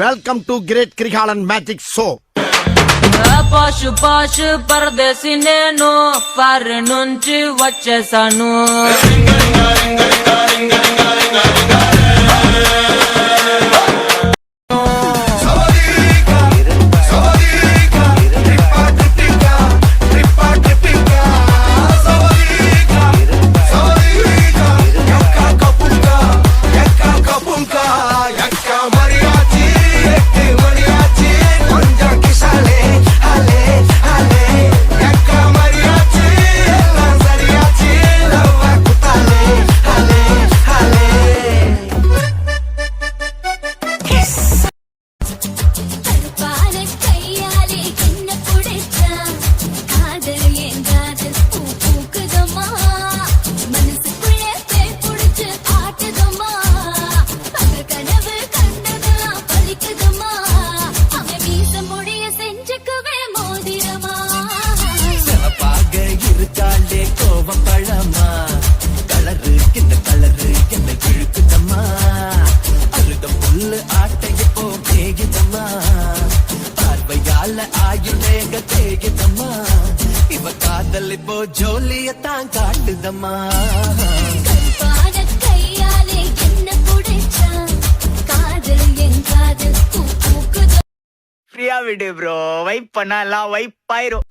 Welcome to great క్రికాలన్ magic show పాషు పాషు పరదేశి నేను foreign నుంచి వచ్చేసాను. காதல் இப்போ ஜோலியத்தான் காட்டுதம்மா. ஃப்ரீயா விடு ப்ரோ வைப் பண்ணா எல்லாம் வைப் ஆயிரும்.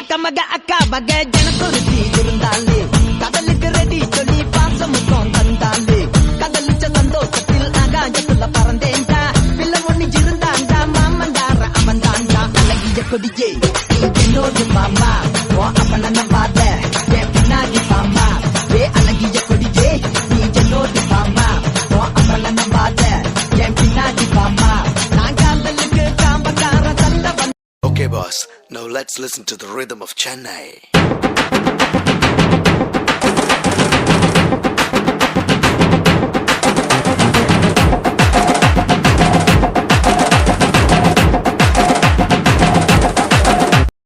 அக்கா மக அக்கா மக ஜனக்குருத்தி இருந்தாலே மாமா ஓ அப்பன நம்பாத என் பின்னாடி மாமா ஏ அழகிய கொடியே நீ என்னோடு மாமா ஓ அப்பன நம்பாத என் பின்னாடி மாமா நான் காதலுக்கு காம்பக்கார boss. Now let's listen to the rhythm of Chennai.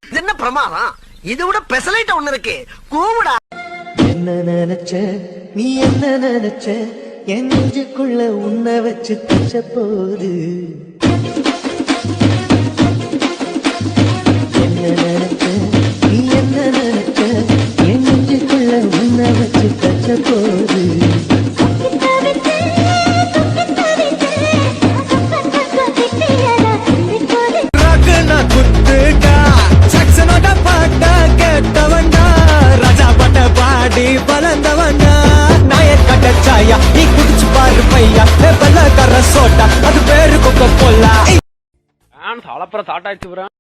இது என்ன பிரமாதம்? இதோட விட பெசலைட் ஒண்ணு இருக்கு. கூவுடா. என்ன நினைச்ச? நீ என்ன நினைச்ச? என் நெஞ்சுக்குள்ள உன்னை வச்சு தச்ச போது பாடி நாயர் கட்ட சாயா நீ குடிச்சு பாரு பையா. பல்லக்கர சோட்டா அது பேரு கொக்க போலா தாட்டாச்சு சாட்டாச்சு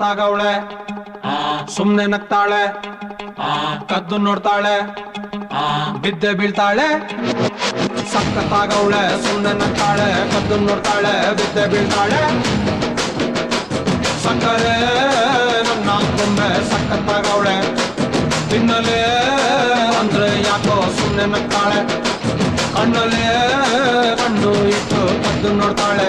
ಸಖತ್ತಾಗವಳೆ ಸುಮ್ನೆ ನಗ್ತಾಳೆ? ಕದ್ದು ನೋಡ್ತಾಳೆ? ಬಿದ್ದೆ ಬೀಳ್ತಾಳೆ? ಸಕ್ಕತ್ತಾಗವಳೆ ಸುಮ್ನೆ ನಗ್ತಾಳೆ, ಕದ್ದು ನೋಡ್ತಾಳೆ, ಬಿದ್ದೆ ಬೀಳ್ತಾಳೆ? ಸಕ್ಕರೆ ನನ್ನ ಗೊಂಬೆ ಸಕ್ಕತ್ತಾಗವಳೆ ತಿನ್ನಲೆ ಅಂದ್ರೆ ಯಾಕೋ ಸುಮ್ನೆ ನಗ್ತಾಳೆ? ಕಣ್ಣಲ್ಲೇ ಕಣ್ಣು ಇಟ್ಟು ಕದ್ದು ನೋಡ್ತಾಳೆ.